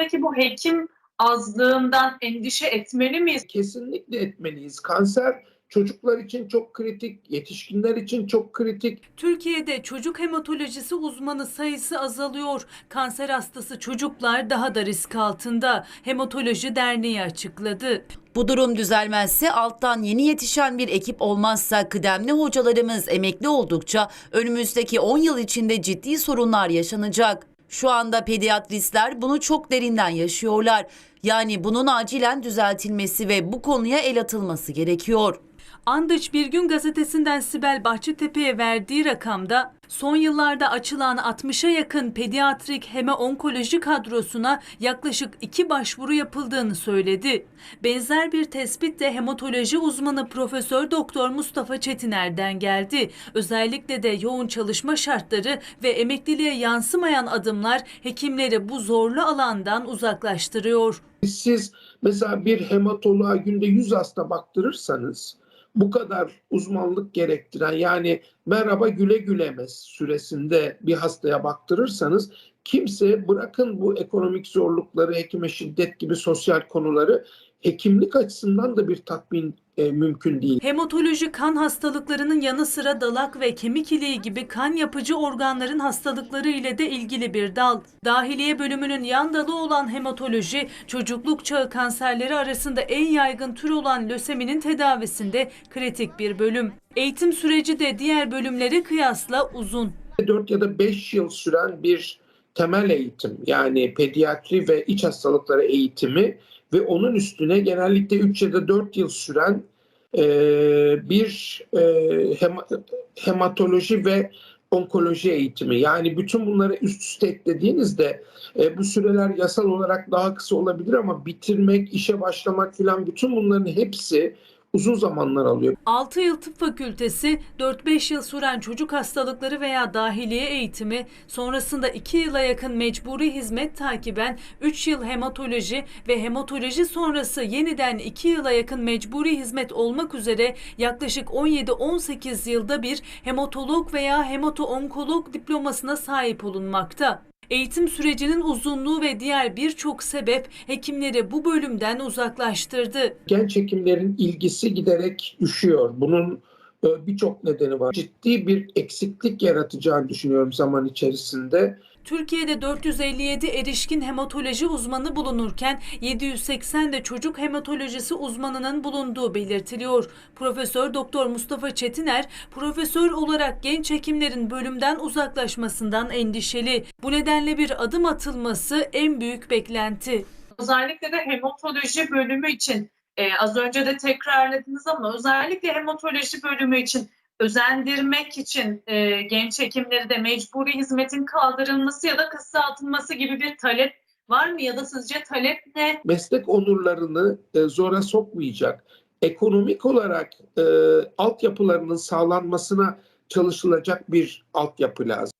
Peki bu hekim azlığından endişe etmeli miyiz? Kesinlikle etmeliyiz. Kanser çocuklar için çok kritik, yetişkinler için çok kritik. Türkiye'de çocuk hematolojisi uzmanı sayısı azalıyor. Kanser hastası çocuklar daha da risk altında. Hematoloji Derneği açıkladı. Bu durum düzelmezse alttan yeni yetişen bir ekip olmazsa kıdemli hocalarımız emekli oldukça önümüzdeki 10 yıl içinde ciddi sorunlar yaşanacak. Şu anda pediatristler bunu çok derinden yaşıyorlar. Yani bunun acilen düzeltilmesi ve bu konuya el atılması gerekiyor. Andıç Bir Gün gazetesinden Sibel Bahçetepe'ye verdiği rakamda son yıllarda açılan 60'a yakın pediatrik heme onkoloji kadrosuna yaklaşık iki başvuru yapıldığını söyledi. Benzer bir tespit de hematoloji uzmanı Profesör Doktor Mustafa Çetiner'den geldi. Özellikle de yoğun çalışma şartları ve emekliliğe yansımayan adımlar hekimleri bu zorlu alandan uzaklaştırıyor. Siz mesela bir hematoloğa günde 100 hasta baktırırsanız bu kadar uzmanlık gerektiren yani merhaba güle gülemez süresinde bir hastaya baktırırsanız kimse bırakın bu ekonomik zorlukları, hekime şiddet gibi sosyal konuları hekimlik açısından da bir tatmin e, mümkün değil. Hematoloji kan hastalıklarının yanı sıra dalak ve kemik iliği gibi kan yapıcı organların hastalıkları ile de ilgili bir dal. Dahiliye bölümünün yan dalı olan hematoloji, çocukluk çağı kanserleri arasında en yaygın tür olan löseminin tedavisinde kritik bir bölüm. Eğitim süreci de diğer bölümlere kıyasla uzun. 4 ya da 5 yıl süren bir temel eğitim yani pediatri ve iç hastalıkları eğitimi ve onun üstüne genellikle 3 ya da 4 yıl süren e, bir e, hema- hematoloji ve onkoloji eğitimi. Yani bütün bunları üst üste eklediğinizde e, bu süreler yasal olarak daha kısa olabilir ama bitirmek, işe başlamak filan bütün bunların hepsi uzun zamanlar alıyor. 6 yıl tıp fakültesi, 4-5 yıl süren çocuk hastalıkları veya dahiliye eğitimi, sonrasında 2 yıla yakın mecburi hizmet takiben 3 yıl hematoloji ve hematoloji sonrası yeniden 2 yıla yakın mecburi hizmet olmak üzere yaklaşık 17-18 yılda bir hematolog veya hemato-onkolog diplomasına sahip olunmakta. Eğitim sürecinin uzunluğu ve diğer birçok sebep hekimleri bu bölümden uzaklaştırdı. genç hekimlerin ilgisi giderek düşüyor. Bunun e, birçok nedeni var. Ciddi bir eksiklik yaratacağını düşünüyorum zaman içerisinde. Türkiye'de 457 erişkin hematoloji uzmanı bulunurken 780 de çocuk hematolojisi uzmanının bulunduğu belirtiliyor. Profesör Doktor Mustafa Çetiner, profesör olarak genç hekimlerin bölümden uzaklaşmasından endişeli. Bu nedenle bir adım atılması en büyük beklenti. Özellikle de hematoloji bölümü için e, az önce de tekrarladınız ama özellikle hematoloji bölümü için özendirmek için e, genç hekimleri de mecburi hizmetin kaldırılması ya da kısaltılması gibi bir talep var mı ya da sizce talep ne? Meslek onurlarını e, zora sokmayacak, ekonomik olarak e, altyapılarının sağlanmasına çalışılacak bir altyapı lazım.